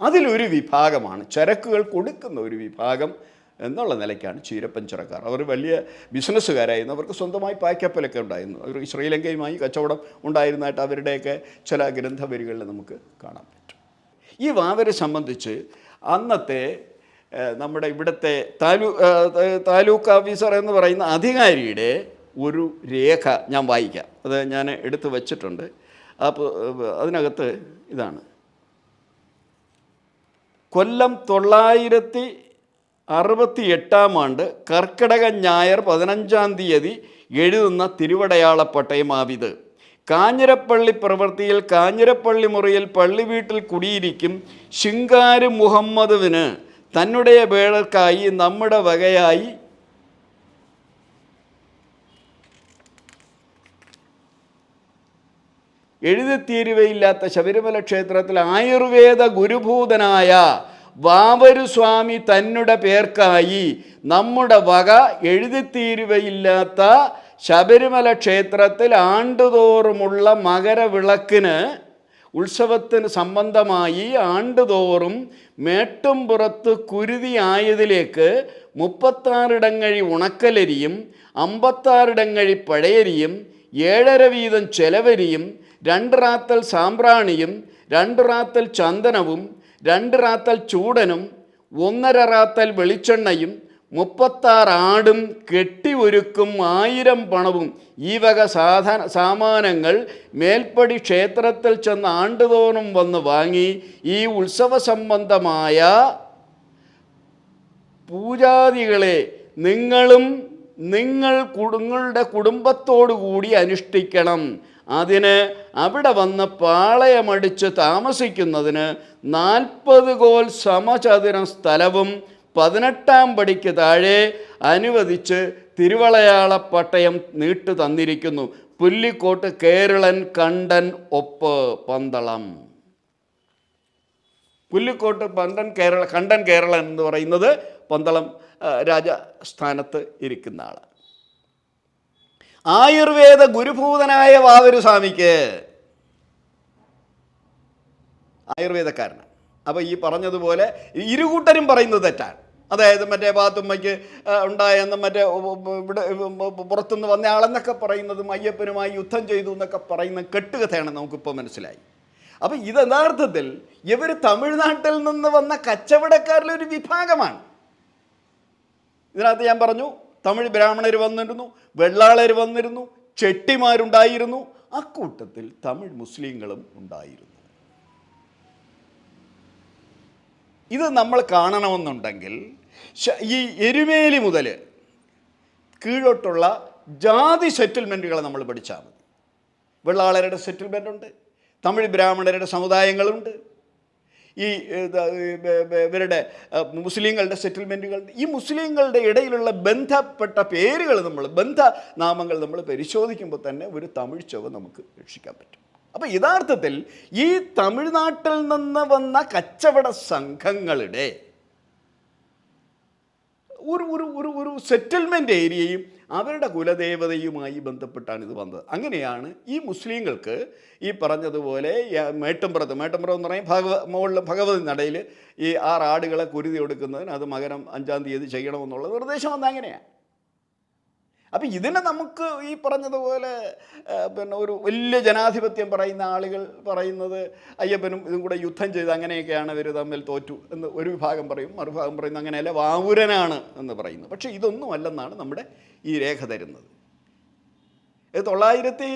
അതിലൊരു വിഭാഗമാണ് ചരക്കുകൾ കൊടുക്കുന്ന ഒരു വിഭാഗം എന്നുള്ള നിലയ്ക്കാണ് ചീരപ്പൻ ചീരപ്പഞ്ചിറക്കാർ. അവർ വലിയ ബിസിനസ്സുകാരായിരുന്നു. അവർക്ക് സ്വന്തമായി പായ്ക്കപ്പലൊക്കെ ഉണ്ടായിരുന്നു. അവർ ശ്രീലങ്കയുമായി കച്ചവടം ഉണ്ടായിരുന്നതായിട്ട് അവരുടെയൊക്കെ ചില ഗ്രന്ഥവരികളിൽ നമുക്ക് കാണാൻ പറ്റും. ഈ വാവരെ സംബന്ധിച്ച് അന്നത്തെ നമ്മുടെ ഇവിടുത്തെ താലൂ താലൂക്ക് ഓഫീസർ എന്ന് പറയുന്ന അധികാരിയുടെ ഒരു രേഖ ഞാൻ വായിക്കാം. അത് ഞാൻ എടുത്തു വച്ചിട്ടുണ്ട്. അപ്പോൾ അതിനകത്ത് ഇതാണ്. കൊല്ലം തൊള്ളായിരത്തി അറുപത്തി എട്ടാം ആണ്ട് കർക്കിടക ഞായർ പതിനഞ്ചാം തീയതി എഴുതുന്ന തിരുവടയാളപ്പട്ടയമാവിത് കാഞ്ഞിരപ്പള്ളി പ്രവൃത്തിയിൽ കാഞ്ഞിരപ്പള്ളി മുറിയിൽ പള്ളി വീട്ടിൽ കുടിയിരിക്കും ശിങ്കാര് മുഹമ്മദുവിന് തന്നുടേ വേളക്കായി നമ്മുടെ വകയായി എഴുതിത്തീരുവയില്ലാത്ത ശബരിമല ക്ഷേത്രത്തിൽ ആയുർവേദ ഗുരുഭൂതനായ വാവരുസ്വാമി തന്നുടെ പേർക്കായി നമ്മുടെ വക എഴുതിത്തീരുവയില്ലാത്ത ശബരിമല ക്ഷേത്രത്തിൽ ആണ്ടുതോറുമുള്ള മകരവിളക്കിന് ഉത്സവത്തിന് സംബന്ധമായി ആണ്ടുതോറും മേട്ടുംപുറത്ത് കുരുതി ആയതിലേക്ക് മുപ്പത്താറിടങ്ങഴി ഉണക്കലരിയും അമ്പത്താറിടങ്ങഴി പഴയരിയും ഏഴര വീതം ചെലവരിയും രണ്ട് റാത്തൽ സാമ്പ്രാണിയും രണ്ട് റാത്തൽ ചന്ദനവും രണ്ട് റാത്തൽ ചൂടനും ഒന്നര റാത്തൽ വെളിച്ചെണ്ണയും മുപ്പത്താറ് ആടും കെട്ടി ഒരുക്കും ആയിരം പണവും. ഈ വക സാധന സാമാനങ്ങൾ മേൽപ്പടി ക്ഷേത്രത്തിൽ ചെന്ന് ആണ്ടുതോറും വന്ന് വാങ്ങി ഈ ഉത്സവ സംബന്ധമായ പൂജാദികളെ നിങ്ങളും നിങ്ങൾ കുടുങ്ങളുടെ കുടുംബത്തോടു കൂടി അനുഷ്ഠിക്കണം. അതിന് അവിടെ വന്ന് പാളയമടിച്ച് താമസിക്കുന്നതിന് നാൽപ്പത് കോൽ സമചതുരം സ്ഥലവും പതിനെട്ടാം പടിക്ക് താഴെ അനുവദിച്ച് തിരുവളയാള പട്ടയം നീട്ടു തന്നിരിക്കുന്നു. പുല്ലിക്കോട്ട് കേരളൻ കണ്ടൻ ഒപ്പ് പന്തളം. പുല്ലിക്കോട്ട് പന്തൻ കേരള കണ്ടൻ കേരളൻ എന്ന് പറയുന്നത് പന്തളം രാജസ്ഥാനത്ത് ഇരിക്കുന്ന ആൾ ആയുർവേദ ഗുരുഭൂതനായ വാവരു സ്വാമിക്ക് ആയുർവേദക്കാരനാണ്. അപ്പോൾ ഈ പറഞ്ഞതുപോലെ ഇരുകൂട്ടരും പറയുന്നത് തെറ്റാണ്. അതായത് മറ്റേ പാത്തുമ്മയ്ക്ക് ഉണ്ടായെന്നും മറ്റേ ഇവിടെ പുറത്തുനിന്ന് വന്ന ആളെന്നൊക്കെ പറയുന്നതും അയ്യപ്പനുമായി യുദ്ധം ചെയ്തു എന്നൊക്കെ പറയുന്ന കെട്ടുകഥയാണ് നമുക്കിപ്പോൾ മനസ്സിലായി. അപ്പം ഇത് യഥാർത്ഥത്തിൽ ഇവർ തമിഴ്നാട്ടിൽ നിന്ന് വന്ന കച്ചവടക്കാരിലൊരു വിഭാഗമാണ്. ഇതിനകത്ത് ഞാൻ പറഞ്ഞു തമിഴ് ബ്രാഹ്മണർ വന്നിരുന്നു വെള്ളാളർ വന്നിരുന്നു ചെട്ടിമാരുണ്ടായിരുന്നു. അക്കൂട്ടത്തിൽ തമിഴ് മുസ്ലിങ്ങളും ഉണ്ടായിരുന്നു. ഇത് നമ്മൾ കാണണമെന്നുണ്ടെങ്കിൽ ഈ എരുമേലി മുതൽ കീഴോട്ടുള്ള ജാതി സെറ്റിൽമെന്റുകളെ നമ്മൾ പഠിച്ചാൽ മതി. വെള്ളാളരുടെ സെറ്റിൽമെന്റ് ഉണ്ട് തമിഴ് ബ്രാഹ്മണരുടെ സമുദായങ്ങളുണ്ട് ഈ ഇവരുടെ മുസ്ലിങ്ങളുടെ സെറ്റിൽമെന്റുകൾ ഈ മുസ്ലിങ്ങളുടെ ഇടയിലുള്ള ബന്ധപ്പെട്ട പേരുകൾ നമ്മൾ ബന്ധനാമങ്ങൾ നമ്മൾ പരിശോധിക്കുമ്പോൾ തന്നെ ഒരു തമിഴ് ചൊവ്വ നമുക്ക് രക്ഷിക്കാൻ പറ്റും. അപ്പോൾ യഥാർത്ഥത്തിൽ ഈ തമിഴ്നാട്ടിൽ നിന്ന് വന്ന കച്ചവട സംഘങ്ങളുടെ ഒരു ഒരു ഒരു ഒരു സെറ്റിൽമെന്റ് ഏരിയയും അവരുടെ കുലദേവതയുമായി ബന്ധപ്പെട്ടാണ് ഇത് വന്നത്. അങ്ങനെയാണ് ഈ മുസ്ലിങ്ങൾക്ക് ഈ പറഞ്ഞതുപോലെ മേട്ടമ്പുറത്ത് മേട്ടുംപുറത്ത് മേട്ടുംപുറം എന്ന് പറയും ഭഗവ മുകളിൽ ഭഗവതി നടയിൽ ഈ ആറാടുകളെ കുരുതി കൊടുക്കുന്നതിന് അത് മകരം അഞ്ചാം തീയതി ചെയ്യണമെന്നുള്ള നിർദ്ദേശം വന്നത് അങ്ങനെയാണ്. അപ്പം ഇതിനെ നമുക്ക് ഈ പറഞ്ഞതുപോലെ പിന്നെ ഒരു വലിയ ജനാധിപത്യം പറയുന്ന ആളുകൾ പറയുന്നത് അയ്യപ്പനും ഇതും കൂടെ യുദ്ധം ചെയ്ത് അങ്ങനെയൊക്കെയാണ് ഇവർ തമ്മിൽ തോറ്റു എന്ന് ഒരു വിഭാഗം പറയും മറുഭാഗം പറയുന്നു അങ്ങനെയല്ല വാവുരനാണ് എന്ന് പറയുന്നു. പക്ഷേ ഇതൊന്നുമല്ലെന്നാണ് നമ്മുടെ ഈ രേഖ തരുന്നത്. തൊള്ളായിരത്തി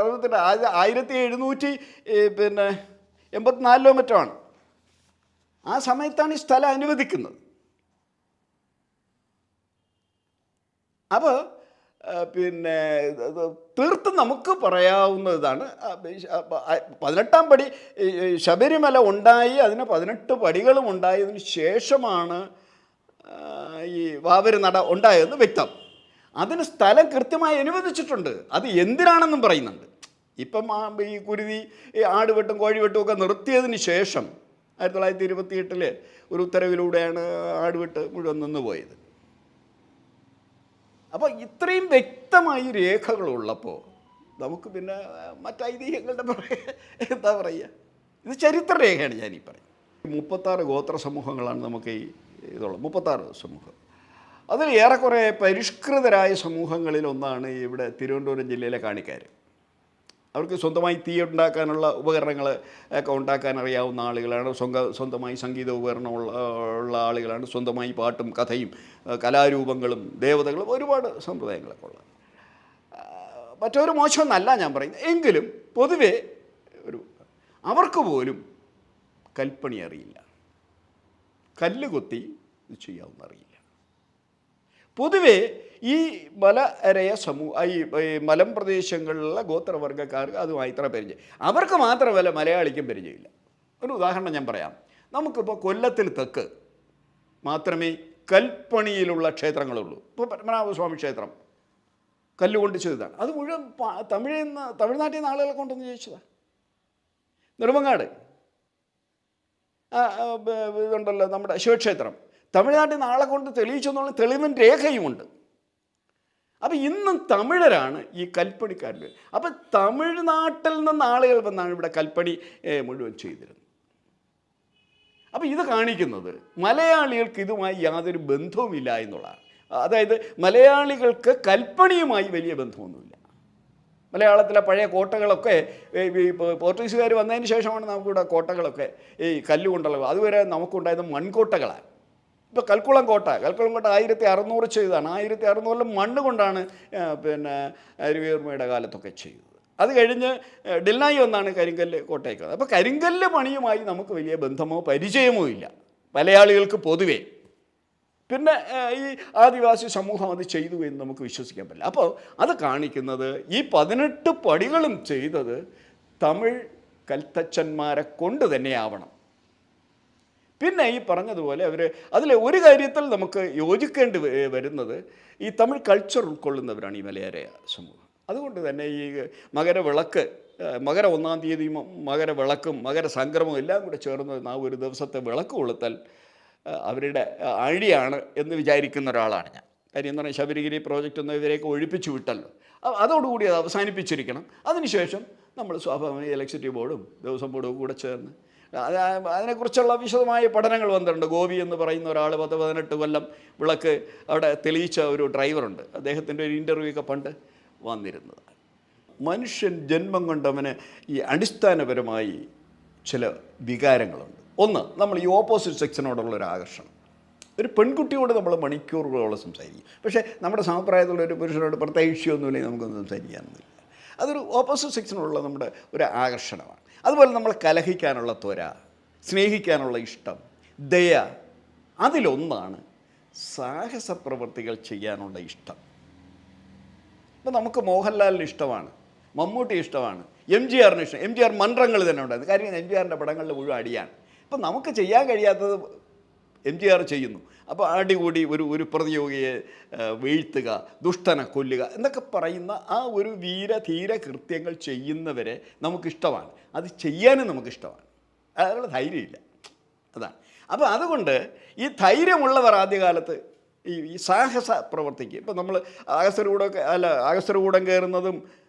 അറുപത്തിരണ്ട് ആയിരത്തി എഴുന്നൂറ്റി പിന്നെ എൺപത്തിനാലിലോ മറ്റോ ആണ്. ആ സമയത്താണ് ഈ സ്ഥലം അനുവദിക്കുന്നത്. അപ്പോൾ പിന്നെ തീർത്തും നമുക്ക് പറയാവുന്നതാണ്. ഇതാണ് പതിനെട്ടാം പടി ശബരിമല ഉണ്ടായി അതിന് പതിനെട്ട് പടികളും ഉണ്ടായതിന് ശേഷമാണ് ഈ വാവര് നട ഉണ്ടായതെന്ന് വ്യക്തം. അതിന് സ്ഥലം കൃത്യമായി അനുവദിച്ചിട്ടുണ്ട്. അത് എന്തിനാണെന്നും പറയുന്നുണ്ട്. ഇപ്പം ഈ കുരുതി ഈ ആടുവെട്ടും കോഴിവെട്ടും ഒക്കെ നിർത്തിയതിന് ശേഷം ആയിരത്തി തൊള്ളായിരത്തി ഇരുപത്തിയെട്ടിൽ ഒരു ഉത്തരവിലൂടെയാണ് ആടുവെട്ട് മുഴുവൻ നിന്നുപോയത്. അപ്പോൾ ഇത്രയും വ്യക്തമായി രേഖകളുള്ളപ്പോൾ നമുക്ക് പിന്നെ മറ്റ് ഐതിഹ്യങ്ങളുടെ പുറകെ എന്താ പറയുക? ഇത് ചരിത്ര ചരിത്രരേഖയാണ് ഞാനീ പറയുന്നത്. മുപ്പത്താറ് ഗോത്ര സമൂഹങ്ങളാണ് നമുക്ക് ഈ ഇതുള്ളത്. മുപ്പത്താറ് സമൂഹം. അതിൽ ഏറെക്കുറെ പരിഷ്കൃതരായ സമൂഹങ്ങളിൽ ഒന്നാണ് ഇവിടെ തിരുവനന്തപുരം ജില്ലയിലെ കാണിക്കാർ അവർക്ക് സ്വന്തമായി തീ ഉണ്ടാക്കാനുള്ള ഉപകരണങ്ങൾ ഒക്കെ ഉണ്ടാക്കാൻ അറിയാവുന്ന ആളുകളാണ്. സ്വന്ത സ്വന്തമായി സംഗീത ഉപകരണമുള്ള ഉള്ള ആളുകളാണ്. സ്വന്തമായി പാട്ടും കഥയും കലാരൂപങ്ങളും ദേവതകളും ഒരുപാട് സമ്പ്രദായങ്ങളൊക്കെ ഉള്ള ആ, മറ്റൊരു മോശമെന്നല്ല ഞാൻ പറയുന്നത്. എങ്കിലും പൊതുവെ ഒരു അവർക്ക് പോലും കൽപ്പണി അറിയില്ല. കല്ല് കൊത്തി ചെയ്യാവുന്ന അറിയില്ല. പൊതുവേ ഈ മലരയ സമൂഹ ഈ മലം പ്രദേശങ്ങളിലുള്ള ഗോത്രവർഗക്കാർക്ക് അതുമായി ഇത്ര പരിചയം. അവർക്ക് മാത്രമല്ല മലയാളിക്കും പരിചയമില്ല. ഒരു ഉദാഹരണം ഞാൻ പറയാം. നമുക്കിപ്പോൾ കൊല്ലത്തിൽ തെക്ക് മാത്രമേ കൽപ്പണിയിലുള്ള ക്ഷേത്രങ്ങളുള്ളൂ. ഇപ്പോൾ പത്മനാഭസ്വാമി ക്ഷേത്രം. കല്ലുകൊണ്ട് ചെയ്തതാണ്. അത് മുഴുവൻ തമിഴിൽ നിന്ന് തമിഴ്നാട്ടിൽ നിന്ന് ആളുകളെ കൊണ്ടുവന്ന് ചോദിച്ചതാണ് നെടുമങ്ങാട്. ഇതുണ്ടല്ലോ നമ്മുടെ ശിവക്ഷേത്രം. തമിഴ്നാട്ടിൽ നിന്ന് ആളെ കൊണ്ട് തെളിയിച്ചു എന്നുള്ള തെളിവിൻ രേഖയുമുണ്ട്. അപ്പം ഇന്നും തമിഴരാണ് ഈ കൽപ്പണിക്കാരിൽ അപ്പം തമിഴ്നാട്ടിൽ നിന്ന് ആളുകൾ വന്നാണ് ഇവിടെ കൽപ്പണി മുഴുവൻ ചെയ്തിരുന്നത്. അപ്പം ഇത് കാണിക്കുന്നത് മലയാളികൾക്ക് ഇതുമായി യാതൊരു ബന്ധവുമില്ല എന്നുള്ളതാണ്. അതായത് മലയാളികൾക്ക് കൽപ്പണിയുമായി വലിയ ബന്ധമൊന്നുമില്ല. മലയാളത്തിലെ പഴയ കോട്ടകളൊക്കെ പോർച്ചുഗീസുകാർ വന്നതിന് ശേഷമാണ് നമുക്കിവിടെ കോട്ടകളൊക്കെ ഈ കല്ലുകൊണ്ടുള്ളത് അതുവരെ നമുക്കുണ്ടായത് മൺകോട്ടകളാണ്. ഇപ്പോൾ കൽക്കുളം കോട്ട കൽക്കുളം കോട്ട ആയിരത്തി അറുന്നൂറ് ചെയ്തതാണ്. ആയിരത്തി അറുന്നൂറിൽ മണ്ണ് കൊണ്ടാണ് പിന്നെ രവിവർമ്മയുടെ കാലത്തൊക്കെ ചെയ്തത്. അത് കഴിഞ്ഞ് ആ, ഒന്നാണ് കരിങ്കല്ല് കോട്ടയക്കുന്നത് അപ്പോൾ കരിങ്കല്ല് പണിയുമായി നമുക്ക് വലിയ ബന്ധമോ പരിചയമോ ഇല്ല. മലയാളികൾക്ക് പൊതുവേ. പിന്നെ ഈ ആദിവാസി സമൂഹം അത് ചെയ്തു എന്ന് നമുക്ക് വിശ്വസിക്കാൻ പറ്റില്ല. അപ്പോൾ അത് കാണിക്കുന്നത് ഈ പതിനെട്ട് പടികളും ചെയ്തത് തമിഴ് കൽത്തച്ഛന്മാരെ കൊണ്ട് തന്നെയാവണം. പിന്നെ ഈ പറഞ്ഞതുപോലെ അവർ അതിൽ ഒരു കാര്യത്തിൽ നമുക്ക് യോജിക്കേണ്ടി വരുന്നത് ഈ തമിഴ് കൾച്ചർ ഉൾക്കൊള്ളുന്നവരാണ് ഈ മലയാര സമൂഹം. അതുകൊണ്ട് തന്നെ ഈ മകരവിളക്ക് മകര ഒന്നാം തീയതി മകരവിളക്കും മകര സംക്രമവും എല്ലാം കൂടെ ചേർന്ന് ആ ഒരു ദിവസത്തെ വിളക്ക് കൊളുത്തൽ അവരുടെ ആഴിയാണ് എന്ന് വിചാരിക്കുന്ന ഒരാളാണ് ഞാൻ. കാര്യം എന്ന് പറഞ്ഞാൽ ശബരിഗിരി പ്രോജക്റ്റ് ഒന്നും ഇവരെയൊക്കെ ഒഴിപ്പിച്ചു വിട്ടല്ലോ. അതോടുകൂടി അത് അവസാനിപ്പിച്ചിരിക്കണം. അതിനുശേഷം നമ്മൾ സ്വാഭാവിക ഇലക്ട്രിസിറ്റി ബോർഡും ദേവസ്വം ബോർഡും കൂടെ ചേർന്ന് അതിനെക്കുറിച്ചുള്ള വിശദമായ പഠനങ്ങൾ വന്നിട്ടുണ്ട്. ഗോപി എന്ന് പറയുന്ന ഒരാൾ പത്ത് പതിനെട്ട് കൊല്ലം വിളക്ക് അവിടെ തെളിയിച്ച ഒരു ഡ്രൈവറുണ്ട്. അദ്ദേഹത്തിന്റെ ഒരു ഇന്റർവ്യൂ ഒക്കെ പണ്ട് വന്നിരുന്നതാണ്. മനുഷ്യൻ ജന്മം കൊണ്ടവന് ഈ അടിസ്ഥാനപരമായി ചില വികാരങ്ങളുണ്ട്. ഒന്ന് നമ്മൾ ഈ ഓപ്പോസിറ്റ് സെക്ഷനോടുള്ള ഒരു ആകർഷണം. ഒരു പെൺകുട്ടിയോട് നമ്മൾ മണിക്കൂറുകളോളം സംസാരിക്കും. പക്ഷേ നമ്മുടെ സമപ്രായത്തിലുള്ള ഒരു പുരുഷനോട് പ്രത്യേകിച്ചൊന്നുമില്ലെങ്കിൽ നമുക്കൊന്നും സംസാരിക്കാനൊന്നുമില്ല. അതൊരു ഓപ്പോസിറ്റ് സെക്ഷനോടുള്ള നമ്മുടെ ഒരു ആകർഷണമാണ്. അതുപോലെ നമ്മൾ കലഹിക്കാനുള്ള ത്വര സ്നേഹിക്കാനുള്ള ഇഷ്ടം ദയ അതിലൊന്നാണ് സാഹസ പ്രവൃത്തികൾ ചെയ്യാനുള്ള ഇഷ്ടം. ഇപ്പം നമുക്ക് മോഹൻലാലിന് ഇഷ്ടമാണ് മമ്മൂട്ടി ഇഷ്ടമാണ് എം ജി ആറിന് ഇഷ്ടം എം ജി ആർ മന്ത്രങ്ങൾ തന്നെ ഉണ്ടായിരുന്നു. കാര്യം എം ജി ആറിന്റെ പടങ്ങളിൽ മുഴുവൻ അടിയാണ്. ഇപ്പം നമുക്ക് ചെയ്യാൻ കഴിയാത്തത് എം ജി ആർ ചെയ്യുന്നു. അപ്പോൾ അടികൂടി ഒരു ഒരു പ്രതിയോഗിയെ വീഴ്ത്തുക ദുഷ്ടനെ കൊല്ലുക എന്നൊക്കെ പറയുന്ന ആ ഒരു വീര ധീര കൃത്യങ്ങൾ ചെയ്യുന്നവരെ നമുക്കിഷ്ടമാണ്. അത് ചെയ്യാനും നമുക്കിഷ്ടമാണ്. അതിനുള്ള ധൈര്യമില്ല. അതാണ്. അപ്പോൾ അതുകൊണ്ട് ഈ ധൈര്യമുള്ളവർ ആദ്യകാലത്ത് ഈ ഈ സാഹസ പ്രവർത്തിക്കുക. ഇപ്പം നമ്മൾ ആകസരകൂടമൊക്കെ അല്ല ആകസരകൂടം കയറുന്നതും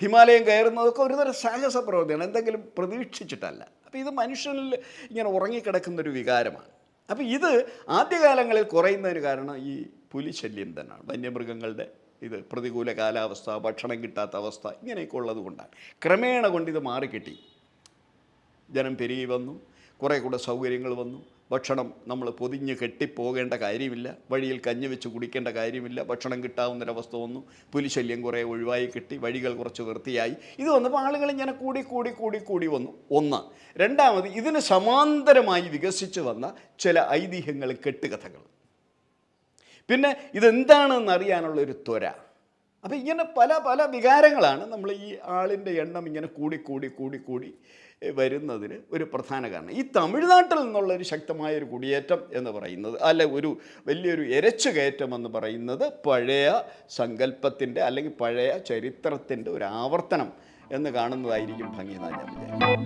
ഹിമാലയം കയറുന്നതൊക്കെ ഒരുതരം സാഹസ പ്രവൃത്തിയാണ്. എന്തെങ്കിലും പ്രതീക്ഷിച്ചിട്ടല്ല. അപ്പോൾ ഇത് മനുഷ്യനിൽ ഇങ്ങനെ ഉറങ്ങിക്കിടക്കുന്നൊരു വികാരമാണ്. അപ്പോൾ ഇത് ആദ്യകാലങ്ങളിൽ കുറയുന്നതിന് കാരണം ഈ പുലിശല്യം തന്നെയാണ്. വന്യമൃഗങ്ങളുടെ ഇത് പ്രതികൂല കാലാവസ്ഥ ഭക്ഷണം കിട്ടാത്ത അവസ്ഥ ഇങ്ങനെയൊക്കെ ഉള്ളത് കൊണ്ടാണ് ക്രമേണ കൊണ്ട് ഇത് മാറിക്കിട്ടി. ജനം പെരുകി വന്നു. കുറേ കൂടെ സൗകര്യങ്ങൾ വന്നു. ഭക്ഷണം നമ്മൾ പൊതിഞ്ഞ് കെട്ടിപ്പോകേണ്ട കാര്യമില്ല. വഴിയിൽ കഞ്ഞി വെച്ച് കുടിക്കേണ്ട കാര്യമില്ല. ഭക്ഷണം കിട്ടാവുന്നൊരവസ്ഥ വന്നു. പുലിശല്യം കുറേ ഒഴിവായി കിട്ടി. വഴികൾ കുറച്ച് വൃത്തിയായി. ഇത് വന്നപ്പോൾ ആളുകൾ ഇങ്ങനെ കൂടി കൂടി കൂടി കൂടി വന്നു. ഒന്ന്. രണ്ടാമത് ഇതിന് സമാന്തരമായി വികസിച്ച് വന്ന ചില ഐതിഹ്യങ്ങൾ കെട്ടുകഥകൾ. പിന്നെ ഇതെന്താണെന്ന് അറിയാനുള്ള ഒരു ത്വര. അപ്പോൾ ഇങ്ങനെ പല പല വികാരങ്ങളാണ് നമ്മൾ ഈ ആളിന്റെ എണ്ണം ഇങ്ങനെ കൂടി കൂടി കൂടി കൂടി വരുന്നതിന് ഒരു പ്രധാന കാരണം. ഈ തമിഴ്നാട്ടിൽ നിന്നുള്ള ഒരു ശക്തമായ ഒരു കുടിയേറ്റം എന്ന് പറയുന്നത് അല്ല ഒരു വലിയൊരു എരച്ചു കയറ്റം എന്ന് പറയുന്നത് പഴയ സങ്കല്പത്തിന്റെ അല്ലെങ്കിൽ പഴയ ചരിത്രത്തിന്റെ ഒരു ആവർത്തനം എന്ന് കാണുന്നതായിരിക്കും ഭംഗി ഞാൻ വിചാരിക്കുന്നത്